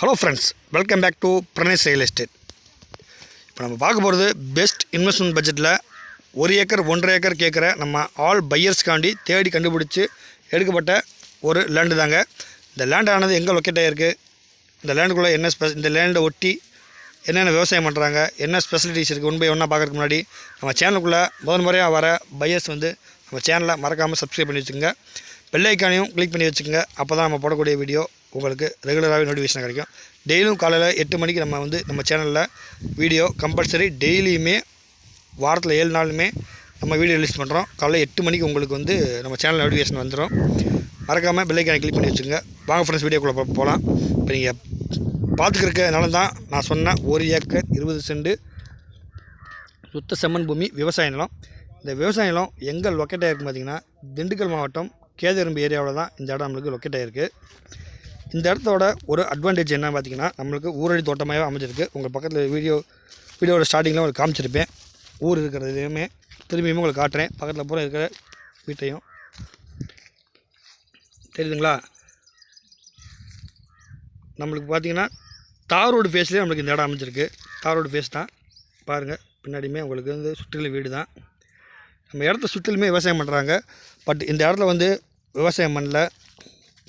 Hello friends welcome back to Pranesh real estate இப்போ நம்ம பார்க்க போகிறது பெஸ்ட் இன்வெஸ்ட்மெண்ட் பட்ஜெட்டில் ஒரு ஏக்கர் ஒன்றரை ஏக்கர் கேட்குற நம்ம ஆல் பையர்ஸ்க்காண்டி தேடி கண்டுபிடிச்சி எடுக்கப்பட்ட ஒரு லேண்டு தாங்க. இந்த லேண்ட் ஆனது எங்கே லொக்கேட் ஆகிருக்கு இந்த லேண்டுக்குள்ளே என்ன ஸ்பெ இந்த லேண்டை ஒட்டி என்னென்ன விவசாயம் பண்ணுறாங்க என்ன ஸ்பெசிலிட்டிஸ் இருக்குது ஒன் பை ஒன்றா பார்க்குறதுக்கு முன்னாடி நம்ம சேனலுக்குள்ளே முதல் முறையாக வர பையர்ஸ் வந்து நம்ம சேனலை மறக்காமல் சப்ஸ்கிரைப் பண்ணி வச்சுக்கோங்க. பெல்லைக்கானையும் கிளிக் பண்ணி வச்சுக்கோங்க. அப்போ தான் நம்ம போடக்கூடிய வீடியோ உங்களுக்கு ரெகுலராகவே நோட்டிஃபிகேஷன் கிடைக்கும். டெய்லியும் காலையில் எட்டு மணிக்கு நம்ம வந்து நம்ம சேனலில் வீடியோ கம்பல்சரி டெய்லியுமே வாரத்தில் ஏழு நாளுமே நம்ம வீடியோ ரிலீஸ் பண்ணுறோம் காலையில் எட்டு மணிக்கு உங்களுக்கு வந்து நம்ம சேனல் நோட்டிஃபிகேஷன் வந்துடும் மறக்காமல் பில்லைக்கான கிளிக் பண்ணி வச்சுங்க வாங்க ஃப்ரெண்ட்ஸ் வீடியோக்குள்ளே போகலாம் இப்போ நீங்கள் பார்த்துக்கிறதுனால தான் நான் சொன்ன ஒரு ஏக்கர் இருபது செண்டு சுத்த செம்மன் பூமி விவசாய நிலம். இந்த விவசாய நிலம் எங்கே லொக்கேட் ஆகிருக்கு பார்த்தீங்கன்னா திண்டுக்கல் மாவட்டம் கேதரும்பு ஏரியாவில் தான் இந்த இடம் நம்மளுக்கு லொக்கேட் ஆகிருக்கு இந்த இடத்தோட ஒரு அட்வான்டேஜ் என்ன பார்த்தீங்கன்னா நம்மளுக்கு ஊரடி தோட்டமாகவே அமைஞ்சிருக்கு. உங்கள் பக்கத்தில் வீடியோ வீடியோட ஸ்டார்டிங்கில் உங்களுக்கு காமிச்சிருப்பேன். ஊர் இருக்கிறதையுமே திரும்பியும் உங்களுக்கு காட்டுறேன். பக்கத்தில் பூரா இருக்கிற வீட்டையும். தெரியுதுங்களா? நம்மளுக்கு பார்த்தீங்கன்னா தார் ரோடு ஃபேஸ்லேயே நம்மளுக்கு இந்த இடம் அமைஞ்சிருக்கு. தார் ரோடு ஃபேஸ் தான். பாருங்கள் பின்னாடியுமே உங்களுக்கு வந்து சுற்றிலும் வீடு தான் நம்ம இடத்த சுற்றிலுமே விவசாயம் பண்ணுறாங்க பட் இந்த இடத்துல வந்து விவசாயம் பண்ணல.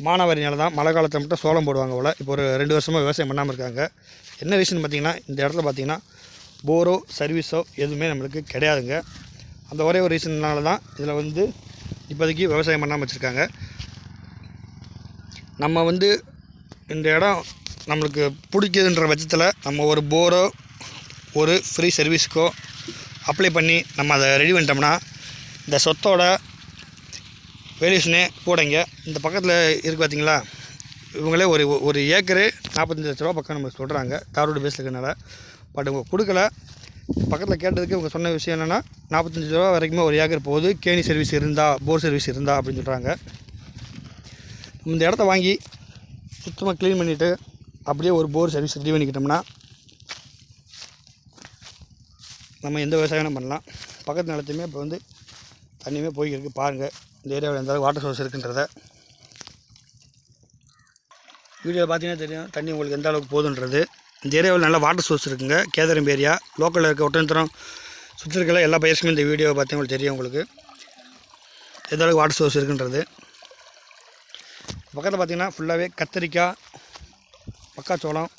மானாவாரி தான் மழை காலத்தில் மட்டும் சோளம் போடுவாங்க போல். இப்போ ஒரு ரெண்டு வருஷமாக விவசாயம் பண்ணாமல் இருக்காங்க. என்ன ரீசன் பார்த்தீங்கன்னா இந்த இடத்துல பார்த்தீங்கன்னா போரோ சர்வீஸோ எதுவுமே நம்மளுக்கு கிடையாதுங்க. அந்த ஒரே ஒரு ரீசன்னால தான் இதில் வந்து இப்போதைக்கு விவசாயம் பண்ணாமல் வச்சுருக்காங்க. நம்ம வந்து இந்த இடம் நம்மளுக்கு பிடிக்குதுன்ற பட்சத்தில் நம்ம ஒரு போரோ ஒரு ஃப்ரீ சர்வீஸுக்கோ அப்ளை பண்ணி நம்ம அதை ரெடி பண்ணிட்டோம்னா இந்த சொத்தோட வேல்யூஷனே போடுங்க. இந்த பக்கத்தில் இருக்கு பார்த்தீங்களா இவங்களே ஒரு ஒரு ஏக்கரு நாற்பத்தஞ்சு லட்ச ரூபா பக்கம் நம்ம சொல்கிறாங்க தாரோடு பேஸில் இருக்கிறனால பட் இவங்க கொடுக்கல. பக்கத்தில் கேட்டதுக்கு இவங்க சொன்ன விஷயம் என்னென்னா நாற்பத்தஞ்சு ரூபா வரைக்குமே ஒரு ஏக்கர் போகுது. கேணி சர்வீஸ் இருந்தால் போர் சர்வீஸ் இருந்தால் அப்படின்னு சொல்கிறாங்க இந்த இடத்த வாங்கி சுத்தமாக க்ளீன் பண்ணிவிட்டு அப்படியே ஒரு போர் சர்வீஸ் ரெடி பண்ணிக்கிட்டோம்னா நம்ம எந்த விவசாயம் பண்ணலாம். பக்கத்து நிலத்தையுமே இப்போ வந்து தண்ணியுமே போய்க்கிருக்கு பாருங்கள் இந்த ஏரியாவில் எந்த அளவுக்கு வாட்டர் சோர்ஸ் இருக்குன்றத. வீடியோவில் பார்த்தீங்கன்னா தெரியும். தண்ணி உங்களுக்கு எந்த அளவுக்கு போகுதுன்றது இந்த ஏரியாவில் நல்ல வாட்டர் சோர்ஸ் இருக்குங்க. கேதரம்பு ஏரியா. லோக்கலில் இருக்க ஒட்டந்தரம் சுற்றி இருக்கிற எல்லா பயிர்ஸுமே இந்த வீடியோவை பார்த்தீங்கன்னா உங்களுக்கு தெரியும் உங்களுக்கு. எந்த அளவுக்கு வாட்டர் சோர்ஸ் இருக்குன்றது. பக்கத்தில் பார்த்திங்கன்னா ஃபுல்லாகவே கத்திரிக்காய் மக்காச்சோளம்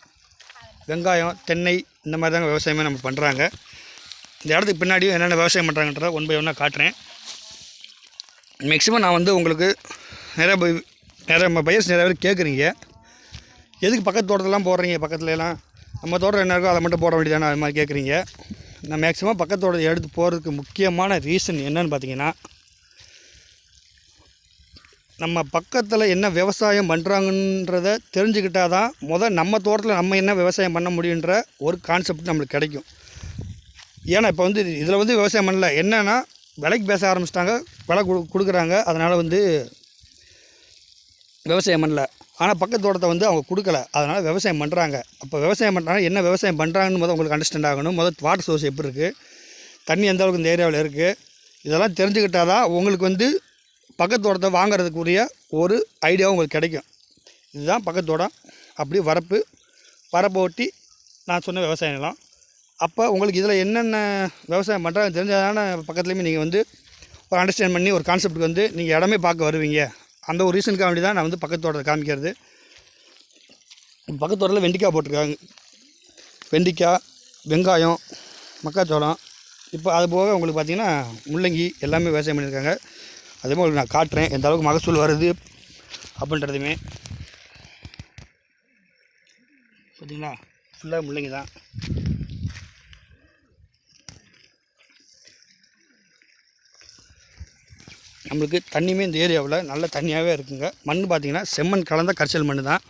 வெங்காயம் தென்னை இந்த மாதிரி தாங்க விவசாயமே நம்ம பண்ணுறாங்க இந்த இடத்துக்கு பின்னாடியும் என்னென்ன விவசாயம் பண்ணுறாங்கன்றத ஒன் பை ஒன்னாக காட்டுறேன். மேக்ஸிமம் நான் வந்து உங்களுக்கு நிறைய நிறைய பையர்ஸ் நிறைய பேர் கேட்குறீங்க. எதுக்கு பக்கத்து தோட்டத்தெல்லாம் போடுறீங்க? பக்கத்துல எல்லாம் நம்ம தோட்டம் என்ன இருக்கோ அதை மட்டும் போட வேண்டியதானே அது மாதிரி கேட்குறீங்க. நான் மேக்ஸிமம் பக்கத்து தோட்டத்தை எடுத்து போகிறதுக்கு முக்கியமான ரீசன் என்னன்னு பார்த்தீங்கன்னா நம்ம பக்கத்தில் என்ன விவசாயம் பண்ணுறாங்கன்றத தெரிஞ்சுக்கிட்டால் தான் முதல் நம்ம தோட்டத்தில் நம்ம என்ன விவசாயம் பண்ண முடியுன்ற ஒரு கான்செப்ட் நம்மளுக்கு கிடைக்கும். ஏன்னா இப்போ வந்து இதில் வந்து விவசாயம் பண்ணல. என்னன்னா விலைக்கு பேச ஆரம்பிச்சிட்டாங்க விலை கொடு கொடுக்குறாங்க. அதனால் வந்து விவசாயம் பண்ணல. ஆனால் பக்கத்து தோட்டத்தை வந்து அவங்க கொடுக்கல. அதனால் விவசாயம் பண்ணுறாங்க அப்போ விவசாயம் பண்ணுறாங்க என்ன விவசாயம் பண்ணுறாங்கன்னு முதல் உங்களுக்கு அண்டர்ஸ்டாண்ட் ஆகணும். முதல் வாட்டர் சோர்ஸ் எப்படி இருக்குது தண்ணி எந்த அளவுக்கு இந்த ஏரியாவில் இருக்குது இதெல்லாம் தெரிஞ்சுக்கிட்டால் தான் உங்களுக்கு வந்து பக்கத்து தோட்டத்தை வாங்குறதுக்குரிய ஒரு ஐடியாவும் உங்களுக்கு கிடைக்கும். இதுதான் பக்கத்து தோட்டம். அப்படி வரப்பு வரப்பை ஒட்டி நான் சொன்ன விவசாயம்லாம் அப்போ உங்களுக்கு இதில் என்னென்ன விவசாயம் பண்ணுறாங்க தெரிஞ்சதான பக்கத்துலேயுமே நீங்கள் வந்து ஒரு அண்டர்ஸ்டாண்ட் பண்ணி ஒரு கான்செப்ட்டுக்கு வந்து நீங்கள் இடமே பார்க்க வருவீங்க. அந்த ஒரு ரீசனுக்காக வேண்டி தான் நான் வந்து பக்கத்து தோட்டத்தை காமிக்கிறது. பக்கத்து தோட்டத்தில் வெண்டிக்காய் போட்டிருக்காங்க. வெண்டிக்காய் வெங்காயம் மக்காச்சோளம். இப்போ அது போக உங்களுக்கு பார்த்தீங்கன்னா முள்ளங்கி எல்லாமே விவசாயம் பண்ணியிருக்காங்க அதே மாதிரி நான் காட்டுறேன். எந்த அளவுக்கு மகசூல் வருது அப்படின்றதுமே பார்த்தீங்களா ஃபுல்லாக முள்ளங்கி தான். நம்மளுக்கு தண்ணியுமே இந்த ஏரியாவில் நல்ல தண்ணியாகவே இருக்குங்க. மண் பார்த்திங்கன்னா செம்மண் கலந்த கரிசல் மண் தான்.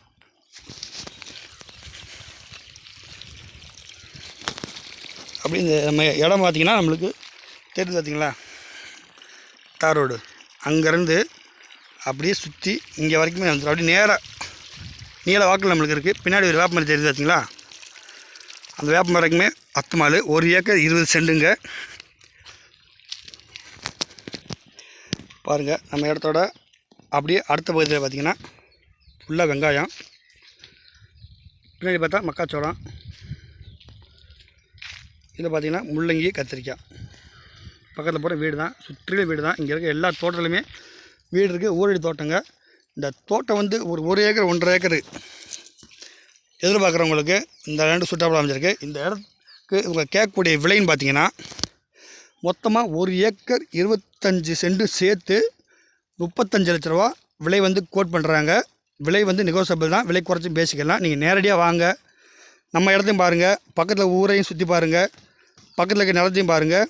அப்படி இந்த நம்ம இடம் பார்த்தீங்கன்னா நம்மளுக்கு தெரியுது பார்த்திங்களா தார் ரோடு. அங்கேருந்து அப்படியே சுற்றி இங்கே வரைக்குமே வந்துடும் அப்படியே நேராக நீல வாக்கில் நம்மளுக்கு இருக்குது பின்னாடி ஒரு வேப்பமரம் தெரியுது பார்த்திங்களா அந்த வேப்பமரம் வரைக்குமே மாலு ஒரு ஏக்கர் இருபது செண்டுங்க. பாருங்கள் நம்ம இடத்தோட அப்படியே அடுத்த பகுதியில் பார்த்தீங்கன்னா ஃபுல்லாக வெங்காயம். பின்னாடி பார்த்தா மக்காச்சோளம். இதில் பார்த்தீங்கன்னா முள்ளங்கி கத்திரிக்காய். பக்கத்தில் போகிற வீடு தான் சுற்றிலும் வீடு தான் இங்கே இருக்க எல்லா தோட்டத்துலையுமே வீடு இருக்குது ஊரடி தோட்டங்க. இந்த தோட்டம் வந்து ஒரு ஒரு ஏக்கர் ஒன்றரை ஏக்கர் எதிர்பார்க்குறவங்களுக்கு இந்த ரெண்டு சுட்டாப்பில் அமைஞ்சிருக்கு. இந்த இடத்துக்கு இவங்க கேட்கக்கூடிய விலைன்னு பார்த்தீங்கன்னா மொத்தமாக ஒரு ஏக்கர் இருபத்தஞ்சி சென்ட் சேர்த்து முப்பத்தஞ்சு லட்ச ரூபா விலை வந்து கோட் பண்ணுறாங்க விலை வந்து நெகோசபிள் தான். விலை குறைச்சி பேசிக்கலாம். நீங்கள் நேரடியாக வாங்க. நம்ம இடத்தையும் பாருங்கள் பக்கத்தில் ஊரையும் சுற்றி பாருங்கள் பக்கத்தில் இருக்க நிலத்தையும் பாருங்கள்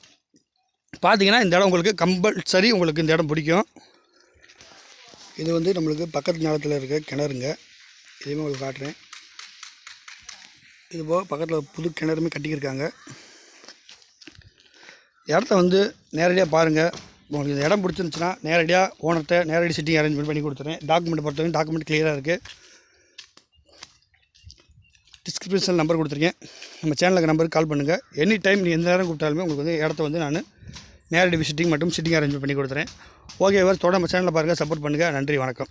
பார்த்தீங்கன்னா இந்த இடம் உங்களுக்கு கம்பல்சரி உங்களுக்கு இந்த இடம் பிடிக்கும். இது வந்து நம்மளுக்கு பக்கத்து நிலத்தில் இருக்க கிணறுங்க. இதையுமே உங்களுக்கு காட்டுறேன். இது போக பக்கத்தில் புது கிணறுமே கட்டிக்கிருக்காங்க இடத்த வந்து நேரடியாக பாருங்கள் உங்களுக்கு இந்த இடம் பிடிச்சிருந்துச்சுன்னா நேரடியாக ஓனர்கிட்ட நேரடி சிட்டிங் அரேஞ்ச்மெண்ட் பண்ணி கொடுத்துறேன். டாக்குமெண்ட் பொறுத்தவரைக்கும் டாக்குமெண்ட் கிளியராக இருக்குது டிஸ்கிரிப்ஷன் நம்பர் கொடுத்துருக்கேன். நம்ம சேனலுக்கு நம்பருக்கு கால் பண்ணுங்கள் எனி டைம் நீ எந்த நேரம் கூப்பிட்டாலுமே உங்களுக்கு வந்து இடத்த வந்து நான் நேரடி விசிட்டிங் மற்றும் சிட்டிங் அரேஞ்ச் பண்ணி கொடுத்துறேன். ஓகே வேறு தொடர்ந்து நம்ம சேனலில் பாருங்கள் சப்போர்ட் பண்ணுங்கள் நன்றி வணக்கம்.